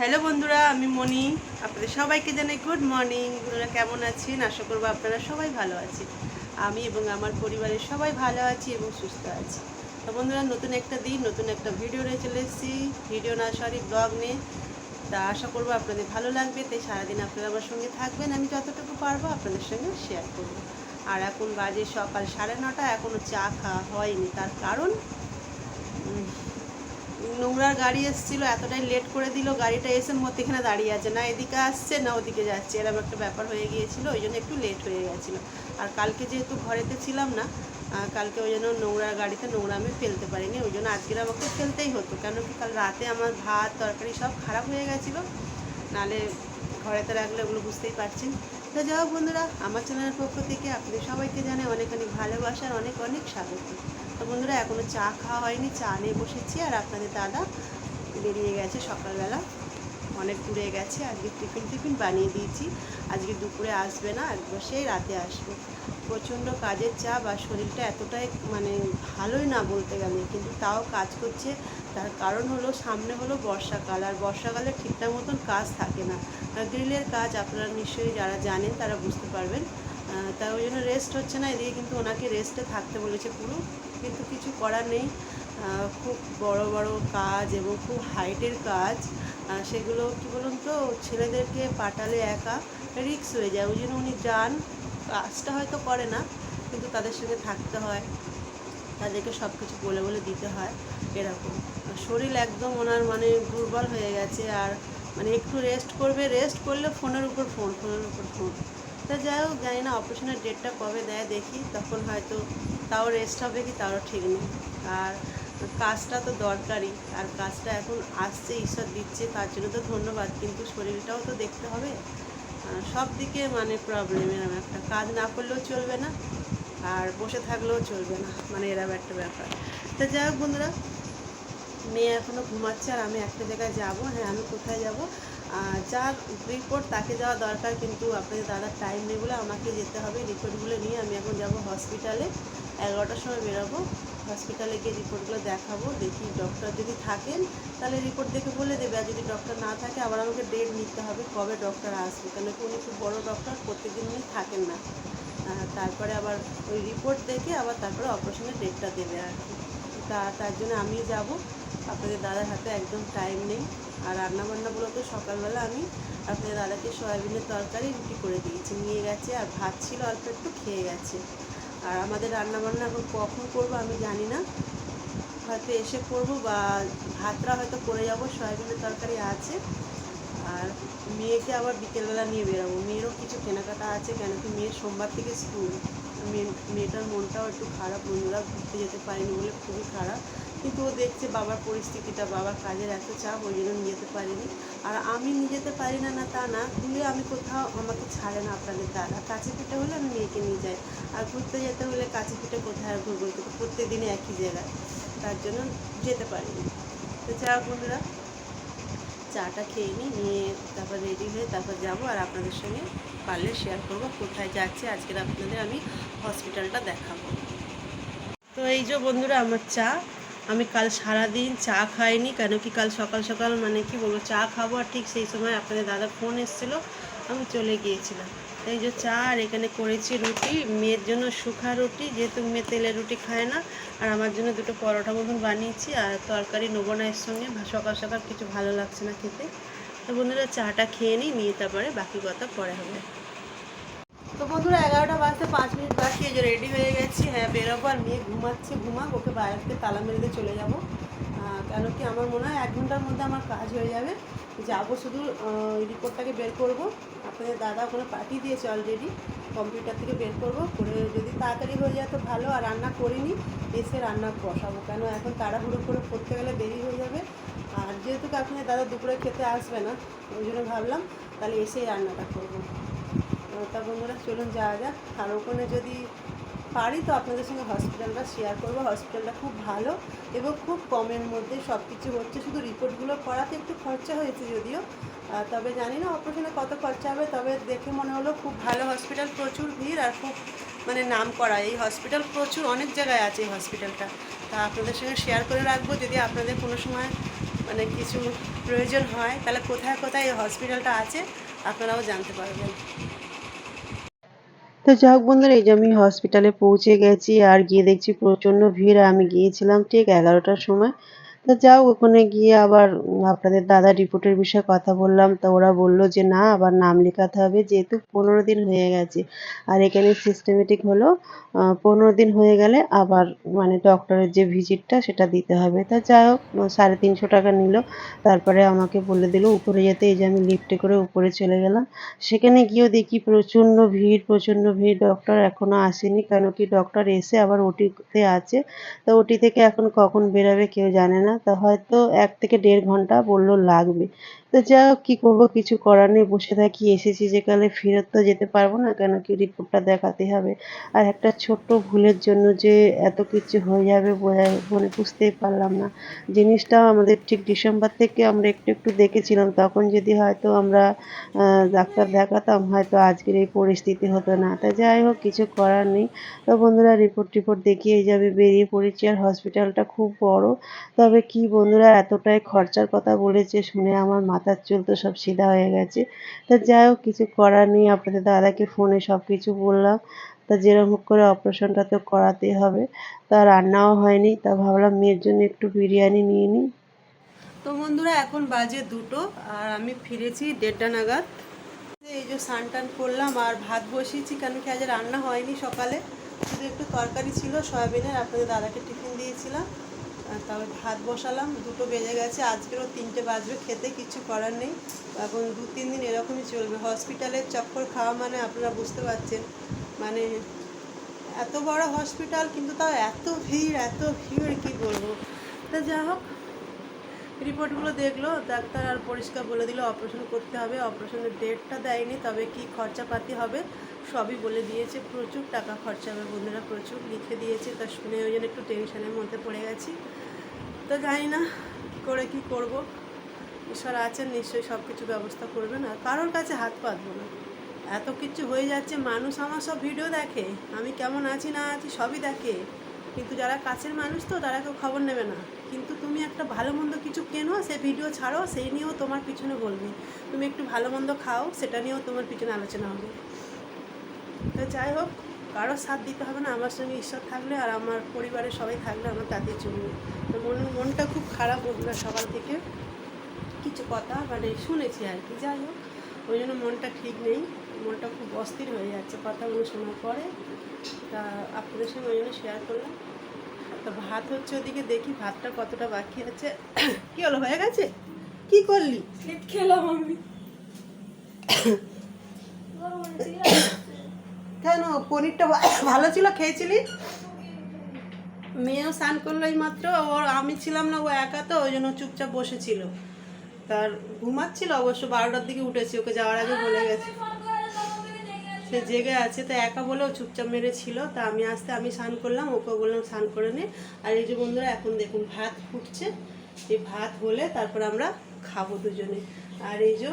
Hello বন্ধুরা, আমি মনি। আপনাদের সবাইকে জানাই গুড মর্নিং বন্ধুরা, কেমন আছেন? আশা করব আপনারা সবাই ভালো আছেন। আমি এবং আমার পরিবারের সবাই ভালো আছি এবং সুস্থ আছি। তো বন্ধুরা, নতুন একটা দিন, নতুন একটা ভিডিও নিয়ে চলে এসেছি। ভিডিও না সরি ব্লগ নিয়ে। তা আশা করব আপনাদের ভালো লাগবে। তাই সারাদিন আপনারা আমার সঙ্গে থাকবেন। আমি যতটুকু পারব আপনাদের সঙ্গে শেয়ার করব। আর এখন বাজে সকাল সাড়ে নটা। এখনও চা খাওয়া হয়নি। তার কারণ? নোংরার গাড়ি এসেছিল, এতটাই লেট করে দিল, গাড়িটা এসে মধ্যেখানে দাঁড়িয়ে আছে। না এদিকে আসছে, না ওদিকে যাচ্ছে এরকম একটা ব্যাপার হয়ে গিয়েছিল, ওই জন্য একটু লেট হয়ে গেছিল। আর কালকে যেহেতু ঘরেতে ছিলাম না কালকে ওই জন্য নোংরা গাড়িতে নোংরা আমি ফেলতে পারিনি, ওই জন্য আজকের আমাকে ফেলতেই হতো। কেন কি কাল রাতে আমার ভাত, তরকারি সব খারাপ হয়ে গেছিল, নালে ঘরেতে রাখলে ওগুলো বুঝতেই পারছেন। তো যাও বন্ধুরা, আমার চ্যানেলের পক্ষ থেকে আপনাদের সবাইকে জানে অনেক অনেক ভালোবাসার অনেক অনেক স্বাগত। তো বন্ধুরা এখনও চা খাওয়া হয়নি, চা নিয়ে বসেছি আর আপনাদের দাদা বেরিয়ে গেছে সকালবেলা। অনেক দূরে গেছে, আজকে টিফিন টিফিন বানিয়ে দিয়েছি। আজকে দুপুরে আসবে না, একবার সেই রাতে আসবে। প্রচণ্ড কাজের চাপ আর শরীরটা এতটাই মানে ভালোই না বলতে গেলে, কিন্তু তাও কাজ করছে তার কারণ হলো সামনে হলো বর্ষাকাল, আর বর্ষাকালে ঠিকঠাক মতন কাজ থাকে না। গ্রিলের কাজ আপনারা নিশ্চয়ই যারা জানেন তারা বুঝতে পারবেন। তা ওই জন্য রেস্ট হচ্ছে না, এদিকে কিন্তু ওনাকে রেস্টে থাকতে বলেছে পুরো। কিন্তু কিছু করার নেই। খুব বড় বড় কাজ এবং খুব হাইটের কাজ। সেগুলো কী বলুন তো, ছেলেদেরকে পাঠালে একা রিক্স হয়ে যায়। ওই জন্য উনি যান। কাজটা হয়তো করে না, কিন্তু তাদের সঙ্গে থাকতে হয়। তাদেরকে সব কিছু বলে বলে দিতে হয় এরকম। শরীর একদম ওনার মানে দুর্বল হয়ে গেছে আর মানে একটু রেস্ট করবে রেস্ট করলে ফোনের উপর ফোন ফোনের উপর ফোন তা যাই হোক, জানি না অপারেশনের ডেটটা কবে দেয় দেখি, তখন হয়তো তাও রেস্ট হবে কি তারও ঠিক নেই। আর কাজটা তো দরকারি আর কাজটা এখন আসছে, ঈশ্বর দিচ্ছে, তার জন্য তো ধন্যবাদ, কিন্তু শরীরটাও তো দেখতে হবে। সব দিকে মানে প্রবলেম এরকম একটা। কাজ না করলেও চলবে না। আর বসে থাকলেও চলবে না মানে এরকম একটা ব্যাপার। তো যাই হোক বন্ধুরা, মেয়ে এখনও ঘুমাচ্ছে আর আমি একটা জায়গায় যাব হ্যাঁ আমি কোথায় যাব? যার রিপোর্ট তাকে যাওয়া দরকার, কিন্তু আপনাদের দাদার টাইম নেই বলে আমাকে যেতে হবে। রিপোর্টগুলো নিয়ে আমি এখন যাব হসপিটালে এগারোটার সময় বেরোবো। হসপিটালে গিয়ে রিপোর্টগুলো দেখাবো, দেখি ডক্টর যদি থাকেন, তাহলে রিপোর্ট দেখে বলে দেবে। আর যদি ডক্টর না থাকে, আবার আমাকে ডেট নিতে হবে কবে ডক্টর আসবে। কেন কি উনি খুব বড় ডক্টর প্রত্যেকদিন উনি থাকেন না। তারপরে আবার ওই রিপোর্ট দেখে আবার তারপরে অপারেশনের ডেটটা দেবে আর কি। তা, তার জন্য আমি যাব। আপনাদের দাদার হাতে একদম টাইম নেই। আর রান্নাবান্নাগুলো তো সকালবেলা আমি আপনাদের দাদাকে সয়াবিনের তরকারি রুটি করে দিয়েছি। নিয়ে গেছে আর ভাত ছিল, অল্প একটু খেয়ে গেছে। আর আমাদের রান্নাবান্না এখন কখন করব আমি জানি না। হয়তো এসে করব বা ভাতটা হয়তো করে যাব, সয়াবিনের তরকারি আছে। আর মেয়েকে আবার বিকেলবেলা নিয়ে বেরোবো। মেয়েরও কিছু কেনাকাটা আছে কেন কি মেয়ের সোমবার থেকে স্কুল মেয়ে, মেয়েটার মনটাও একটু খারাপ, বন্ধুরা ঘুরতে যেতে পারেনি বলে খুবই খারাপ। কিন্তু ও দেখছে বাবার পরিস্থিতিটা, বাবার কাজের এত চাপ, ওই জন্য নিয়ে যেতে পারিনি। আর আমি নিয়ে যেতে পারি না না তা না ঘুরে আমি কোথাও আমাকে ছাড়ে না আপনাদের দাদা কাছে পিঠে হলে আমি মেয়েকে নিয়ে যাই। আর ঘুরতে যেতে হলে কাছে পিঠে কোথায় আর ঘুরবো? প্রত্যেক দিনে একই জায়গায়। তার জন্য যেতে পারিনি। তো যা বন্ধুরা চাটা খেয়ে নিই, নিয়ে তারপর রেডি হয়ে তারপর যাব আর আপনাদের সঙ্গে পারলে শেয়ার করব কোথায় যাচ্ছি, আজকের আপনাদের আমি হসপিটালটা দেখাবো। তো এই যে বন্ধুরা আমার চা, আমি কাল সারাদিন চা খাইনি, কেন কি কাল সকাল সকাল মানে কি বলব, চা খাব আর ঠিক সেই সময় আপনাদের দাদা ফোন এসেছিল, আমি চলে গিয়েছিলাম। এই যে চা, আর এখানে করেছি রুটি। মেয়ের জন্য শুখা রুটি, যেহেতু মেয়ে তেলের রুটি খায় না, আর আমার জন্য দুটো পরোটা মতন বানিয়েছি, আর তরকারি নেব না এর সঙ্গে। সকাল সকাল কিছু ভালো লাগছে না খেতে। তো বন্ধুরা, চাটা খেয়ে নিই, নিয়ে তারপরে বাকি কথা পরে হবে। তো বন্ধুরা, এগারোটা বাজতে পাঁচ মিনিট বাকি, এই যে রেডি হয়ে গেছি। হ্যাঁ বেরোবো আর মেয়ে ঘুমাচ্ছে, ঘুমাক, ওকে বাইরে থেকে তালা মেরে চলে যাব। কেন কি আমার মনে হয় এক ঘণ্টার মধ্যে আমার কাজ হয়ে যাবে। যাব শুধু রিপোর্টটাকে বের করব। আপনাদের দাদা ওখানে পাঠিয়ে দিয়েছে অলরেডি কম্পিউটার থেকে বের করব, করে যদি তাড়াতাড়ি হয়ে যায় তো ভালো, আর রান্না করিনি, এসে রান্না বসাবো। কেন এখন তাড়াহুড়ো করে করতে গেলে দেরি হয়ে যাবে। আর যেহেতু আপনাদের দাদা দুপুরে খেতে আসবে না, ওই জন্য ভাবলাম তাহলে এসেই রান্নাটা করব। তা বন্ধুরা, চলুন যাওয়া যাক। আর ওখানে যদি পারি তো আপনাদের সঙ্গে হসপিটালটা শেয়ার করব। হসপিটালটা খুব ভালো এবং খুব কমের মধ্যে সব কিছু হচ্ছে। শুধু রিপোর্টগুলো করাতে একটু খরচা হয়েছে যদিও। তবে জানি না অপারেশনে কত খরচা হবে, তবে দেখে মনে হলো খুব ভালো হসপিটাল প্রচুর ভিড় আর খুব মানে নাম করা। এই হসপিটাল প্রচুর, অনেক জায়গায় আছে এই হসপিটালটা তা আপনাদের সঙ্গে শেয়ার করে রাখব। যদি আপনাদের কোনো সময় মানে কিছু প্রয়োজন হয়, তাহলে কোথায় কোথায় এই হসপিটালটা আছে, আপনারাও জানতে পারবেন। তো যাই হোক বন্ধুরা, এই যে আমি হসপিটালে পৌঁছে গেছি আর গিয়ে দেখছি প্রচণ্ড ভিড়। আমি গিয়েছিলাম ঠিক এগারোটার সময়। তো যাও, ওখানে গিয়ে আবার আপনাদের দাদা রিপোর্টের বিষয়ে কথা বললাম। তো ওরা বলল যে, না, আবার নাম লেখাতে হবে, যেহেতু পনেরো দিন হয়ে গেছে। আর এখানে সিস্টেমেটিক হলো পনেরো দিন হয়ে গেলে আবার মানে ডক্টরের যে ভিজিটটা সেটা দিতে হবে। তা যাই হোক সাড়ে তিনশো টাকা নিল। তারপরে আমাকে বলে দিল, উপরে যেতে, এই যে আমি লিফটে করে উপরে চলে গেলাম। সেখানে গিয়েও দেখি প্রচণ্ড ভিড় প্রচণ্ড ভিড়। ডক্টর এখনও আসেনি, কেন কি ডক্টর এসে আবার ওটিতে আছে। তো ওটি থেকে এখন কখন বেরোবে কেউ জানে না। তা হয়তো এক থেকে দেড় ঘণ্টা বলল লাগবে। তো যা কী করব? কিছু করার নেই, বসে থাকি। এসেছি যেকালে ফেরত তো যেতে পারব না, কেন কি রিপোর্টটা দেখাতে হবে। আর একটা ছোট্ট ভুলের জন্য যে এত কিছু হয়ে যাবে বোঝা মানে বুঝতেই পারলাম না। জিনিসটা আমাদের ঠিক ডিসেম্বর থেকে আমরা একটু একটু দেখেছিলাম, তখন যদি হয়তো আমরা ডাক্তার দেখাতাম, হয়তো আজকের এই পরিস্থিতি হতো না। তা যাই হোক, কিছু করার নেই। তো বন্ধুরা রিপোর্ট টিপোর্ট দেখিয়ে যাবে বেরিয়ে পড়েছি আর হসপিটালটা খুব বড়। তবে কি বন্ধুরা, এতটাই খরচার কথা বলেছে, শুনে আমার মাথার চুল তো সব সিধা হয়ে গেছে। তা যাই হোক, কিছু করার নেই, আপনাদের দাদাকে ফোনে সব কিছু বললাম। তা যেরকম করে অপারেশনটা তো করাতেই হবে। তা রান্নাও হয়নি, তা ভাবলাম মেয়ের জন্য একটু বিরিয়ানি নিয়ে নিই। তো বন্ধুরা, এখন বাজে দুটো, আর আমি ফিরেছি দেড়টা নাগাদ। এই যে স্নান টান করলাম, আর ভাত বসিয়েছি, কেন কি আজ রান্না হয়নি সকালে। শুধু একটু তরকারি ছিল, সয়াবিনের, আপনাদের দাদাকে টিফিন দিয়েছিলাম। তবে ভাত বসালাম, দুটো বেজে গেছে, আজকেরও তিনটে বাজবে, খেতে কিছু করার নেই। এখন দু, তিন দিন এরকমই চলবে। হসপিটালের চক্কর খাওয়া মানে আপনারা বুঝতে পারছেন। মানে এত বড় হসপিটাল, কিন্তু তাও এত ভিড় এত ভিড়, কি বলব? তা যাই হোক রিপোর্টগুলো দেখল, ডাক্তার আর পরিষ্কার বলে দিল, অপারেশন করতে হবে, অপারেশনের ডেটটা দেয়নি, তবে কি খরচাপাতি হবে সবই বলে দিয়েছে, প্রচুর টাকা খরচা হবে বন্ধুরা, প্রচুর লিখে দিয়েছে, তা শুনে ওই জন্য একটু টেনশনের মধ্যে পড়ে গেছি। তো জানি না কী করে কি করব, ঈশ্বর আছেন, নিশ্চয়ই সব কিছু ব্যবস্থা করবেন, আর কারোর কাছে হাত পাতবো না। এত কিছু হয়ে যাচ্ছে, মানুষ আমার সব ভিডিও দেখে, আমি কেমন আছি না আছি সবই দেখে, কিন্তু যারা কাছের মানুষ তো তারা কেউ খবর নেবে না। কিন্তু তুমি একটা ভালো মন্দ কিছু কেনো, সে ভিডিও ছাড়ো সেই নিয়েও তোমার পিছনে বলবে। তুমি একটু ভালো মন্দ খাও, সেটা নিয়েও তোমার পিছনে আলোচনা হবে। তো যাই হোক, কারও সাথ দিতে হবে না, আমার সঙ্গে ঈশ্বর থাকলে আর আমার পরিবারের সবাই থাকলে আমার তাতে চলবে। তো মন, মনটা খুব খারাপ বন্ধুরা সবার থেকে। কিছু কথা মানে শুনেছি আর কি, যাই হোক। ওই জন্য মনটা ঠিক নেই, মনটা খুব অস্থির হয়ে যাচ্ছে কথাগুলো শোনার পরে। তা আপনাদের সঙ্গে ওই জন্য শেয়ার করলাম। তো ভাত হচ্ছে ওদিকে দেখি ভাতটা কতটা বাকি আছে। কি হলো হয়ে গেছে? কি করলি? খেলাম আমি। কেন পনিরটা ভালো ছিল খেয়েছিলি? মেয়েও স্নান করল এই মাত্র ওর আমি ছিলাম না ও একা তো ওই জন্য চুপচাপ বসেছিল। তার ঘুমাচ্ছিল অবশ্য বারোটার দিকে উঠেছি ওকে যাওয়ার আগে বলে গেছে। সে জেগে আছে, তো একা বলেও চুপচাপ মেরে ছিল। তা আমি আসতে আমি স্নান করলাম ওকে বললাম স্নান করে নে। আর এই যে বন্ধুরা, এখন দেখুন ভাত ফুটছে। এই ভাত হলে তারপর আমরা খাব দুজনে। আর এই যে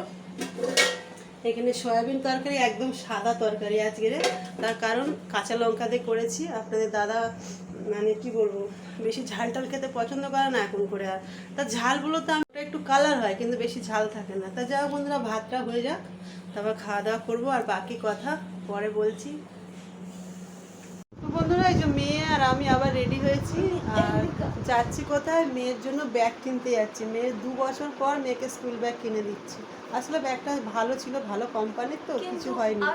এখানে সয়াবিন তরকারি, একদম সাদা তরকারি আজকের তার কারণ কাঁচা লঙ্কা দিয়ে করেছি। আপনাদের দাদা মানে কি বলব, বেশি ঝাল টাল খেতে পছন্দ করে না এখন করে আর। তা ঝালগুলো তো একটু কালার হয়, কিন্তু বেশি ঝাল থাকে না। তা যা বন্ধুরা, ভাতটা হয়ে যাক। তারপর খাওয়া দাওয়া করব আর বাকি কথা পরে বলছি। বন্ধুরা এই যে মেয়ে আর আমি আবার রেডি হয়েছি। আর যাচ্ছি কোথায়? মেয়ের জন্য ব্যাগ কিনতে যাচ্ছি। মেয়ের দু বছর পর মেয়েকে স্কুল ব্যাগ কিনে দিচ্ছি। আসলে ব্যাগটা ভালো ছিল ভালো কোম্পানির তো কিছু হয়নি।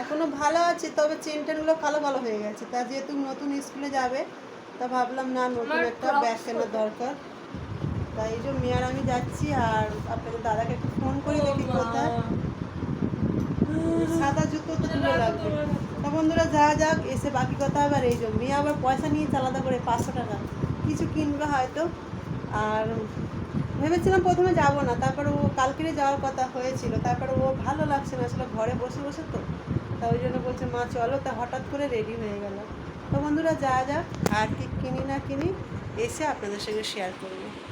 এখনও ভালো আছে তবে চেন টেনগুলো কালো কালো হয়ে গেছে। তা যেহেতু নতুন স্কুলে যাবে তা ভাবলাম না নতুন একটা ব্যাগ কেনার দরকার। তাই এই যে মেয়ে আর আমি যাচ্ছি আর আপনাদের দাদাকে একটু ফোন করে দেখি কোথায়। সাদা জুতো তো তুলে লাগবে তা বন্ধুরা, যা যাক, এসে বাকি কথা আবার এই যে মেয়ে আবার পয়সা নিয়ে আলাদা করে পাঁচশো টাকা। কিছু কিনবে হয়তো। আর ভেবেছিলাম প্রথমে যাব না। তারপরে ও কালকেরে যাওয়ার কথা হয়েছিল। তারপরে ও ভালো লাগছে না। আসলে ঘরে বসে বসে তো। তা ওই জন্য বলছে, মা, চলো। তা হঠাৎ করে রেডি হয়ে গেল। তো বন্ধুরা, যা যাক, আর কি কিনি না কিনি, এসে আপনাদের সঙ্গে শেয়ার করব।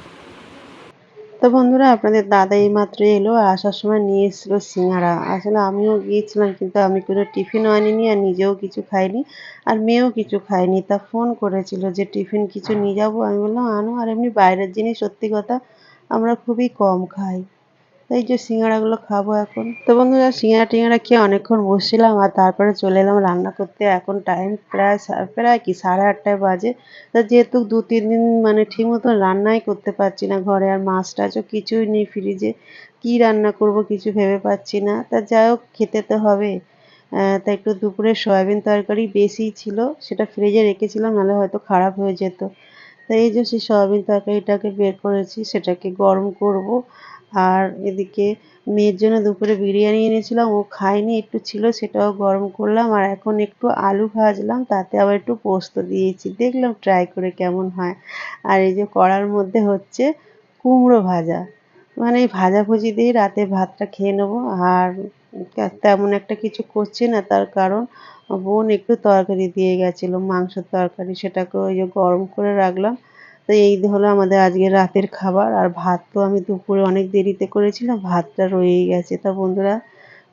তো বন্ধুরা, আপনাদের দাদা এই মাত্র এলো আসার সময় নিয়ে এসেছিল সিঙ্গারা। আসলে আমিও গিয়েছিলাম, কিন্তু আমি কোনো টিফিনও আনিনি আর নিজেও কিছু খাইনি আর মেয়েও কিছু খায়নি তা ফোন করেছিল যে, টিফিন কিছু নিয়ে যাব? আমি বললাম, আনো। আর এমনি বাইরের জিনিস, সত্যি কথা, আমরা খুবই কম খাই। এই যে সিঙ্গাড়াগুলো খাব এখন। তো বন্ধুরা সিঙ্গাড়া টিঙ্গাড়া খেয়ে অনেকক্ষণ বসছিলাম আর তারপরে চলে এলাম রান্না করতে। এখন টাইম প্রায় প্রায় কি সাড়ে আটটায় বাজে। তা যেহেতু দু, তিন দিন মানে ঠিক মতো রান্নাই করতে পারছি না ঘরে আর মাছ টাছও কিছুই নেই ফ্রিজে কি রান্না করব কিছু ভেবে পাচ্ছি না। তা যাই হোক, খেতে তো হবে। তা একটু দুপুরে সয়াবিন তরকারি বেশি ছিল, সেটা ফ্রিজে রেখেছিলাম, নাহলে হয়তো খারাপ হয়ে যেত। তাই এই যে সেই সয়াবিন তরকারিটাকে বের করেছি, সেটাকে গরম করব। আর এদিকে মেয়ের জন্য দুপুরে বিরিয়ানি এনেছিলাম, ও খায়নি, একটু ছিল, সেটাও গরম করলাম, আর এখন একটু আলু ভাজলাম, তাতে আবার একটু পোস্ত দিয়েছি, দেখলাম ট্রাই করে কেমন হয়। আর এই যে কড়ার মধ্যে হচ্ছে কুমড়ো ভাজা মানে ভাজাভুজি দিয়ে রাতে ভাতটা খেয়ে নেব, আর তেমন একটা কিছু করছি না, তার কারণ বোন একটু তরকারি দিয়ে গেছিল, মাংসের তরকারি, সেটাকে ওই যে গরম করে রাখলাম তো এই হলো আমাদের আজকে রাতের খাবার। আর ভাত তো আমি দুপুরে অনেক দেরিতে করেছিলাম, ভাতটা রয়েই গেছে। তা বন্ধুরা,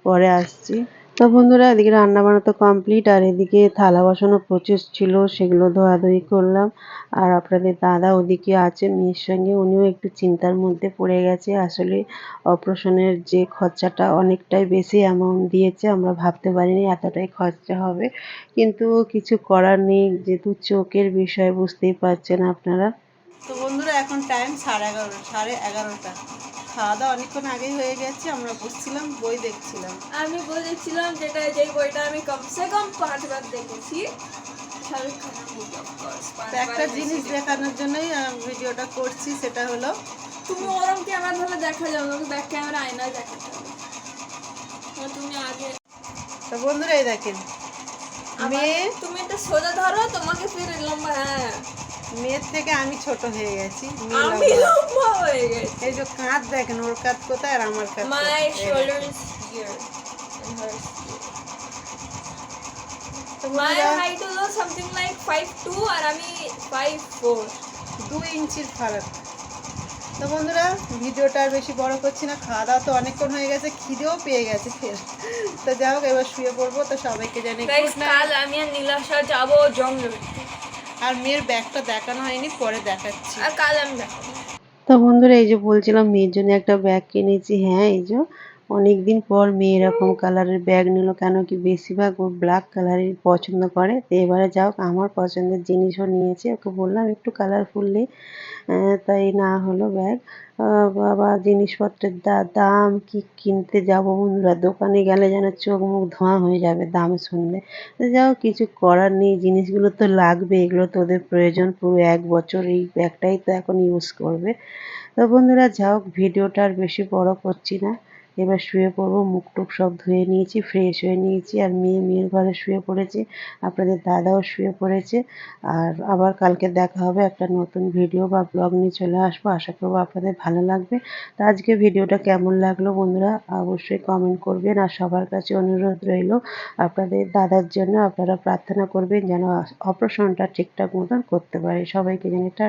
পরে আসছি। তো বন্ধুরা, এদিকে রান্না বান্না তো কমপ্লিট আর এদিকে থালা বাসনও প্রচুর ছিল, সেগুলো ধোয়াধুয়ি করলাম। আর আপনাদের দাদা ওদিকে আছে মেয়ের সঙ্গে, উনিও একটু চিন্তার মধ্যে পড়ে গেছে। আসলে অপারেশনের যে খরচাটা অনেকটাই বেশি অ্যামাউন্ট দিয়েছে, আমরা ভাবতে পারিনি এতটাই খরচা হবে। কিন্তু কিছু করার নেই, যেহেতু চোখের বিষয়, বুঝতেই পারছেন আপনারা। তো বন্ধুরা, এখন টাইম সাড়ে এগারোটা সাড়ে এগারোটা। খাওয়া দাওয়া অনেকক্ষণ আগেই হয়ে গেছে আমরা বসছিলাম বই দেখছিলাম। আমি বলেছিলাম যেটা যেই বইটা আমি কমসে কম পাঁচবার দেখেছি। একটা জিনিস দেখানোর জন্যই ভিডিওটা করছি সেটা হলো তুমি ওরম ক্যামেরা ধরে দেখা যাবে তোমাকে ব্যাক ক্যামেরা আয়নায় দেখাতে হবে তুমি আগে তো বন্ধুরা এই দেখেন মেয়ে তুমি এটা সোজা ধরো তোমাকে ফির লম্বা হ্যাঁ। মেয়ের থেকে আমি ছোট হয়ে গেছি আমি লম্বা। লম্বা হয়ে গেছি। এই যে কাঁধ দেখেন ওর কাঁধ কোথায় আর আমার কাঁধ মাই হিয়ার হাইট হলো সামথিং লাইক আর আমি ইঞ্চির ফারাক। তো বন্ধুরা ভিডিওটা আর বেশি বড় করছি না খাওয়া দাওয়া তো অনেকক্ষণ হয়ে গেছে খিদেও পেয়ে গেছে ফের। তো যাই হোক এবার শুয়ে পড়ব তো সবাইকে জানি। কাল আমি আর নীলাশা যাব জঙ্গল। আর মেয়ের ব্যাগটা দেখানো হয়নি পরে দেখাচ্ছি। আর কাল আমি দেখাবো। তো বন্ধুরা এই যে বলছিলাম মেয়ের জন্য একটা ব্যাগ কিনেছি। হ্যাঁ এই যে অনেক দিন পর মেয়ে এরকম কালারের ব্যাগ নিল কেন কি বেশিরভাগ ও ব্ল্যাক কালারের পছন্দ করে। তো এবারে যাও আমার পছন্দের জিনিসও নিয়েছে। ওকে বললাম, একটু কালারফুললি তাই না হলো ব্যাগ বাবা, জিনিসপত্রের দাম কি কিনতে যাব বন্ধুরা? দোকানে গেলে যেন চোখ মুখ ধোঁয়া হয়ে যাবে দাম শুনলে। যাও কিছু করার নেই, জিনিসগুলো তো লাগবে, এগুলো তো ওদের প্রয়োজন। পুরো এক বছর এই ব্যাগটাই তো এখন ইউজ করবে। তো বন্ধুরা যাও ভিডিওটা আর বেশি বড় করছি না। এবার শুয়ে পড়ব, মুখ টুক সব ধুয়ে নিয়েছি ফ্রেশ হয়ে নিয়েছি, আর মেয়ে মেয়ের ঘরে শুয়ে পড়েছে, আপনাদের দাদাও শুয়ে পড়েছে, আর আবার কালকে দেখা হবে একটা নতুন ভিডিও বা ব্লগ নিয়ে চলে আসব, আশা করব আপনাদের ভালো লাগবে। তো আজকে ভিডিওটা কেমন লাগল বন্ধুরা, অবশ্যই কমেন্ট করবেন, আর সবার কাছে অনুরোধ রইল, আপনাদের দাদার জন্য আপনারা প্রার্থনা করবেন যেন অপারেশনটা ঠিকঠাক মতন করতে পারে। সবাইকে জানি টা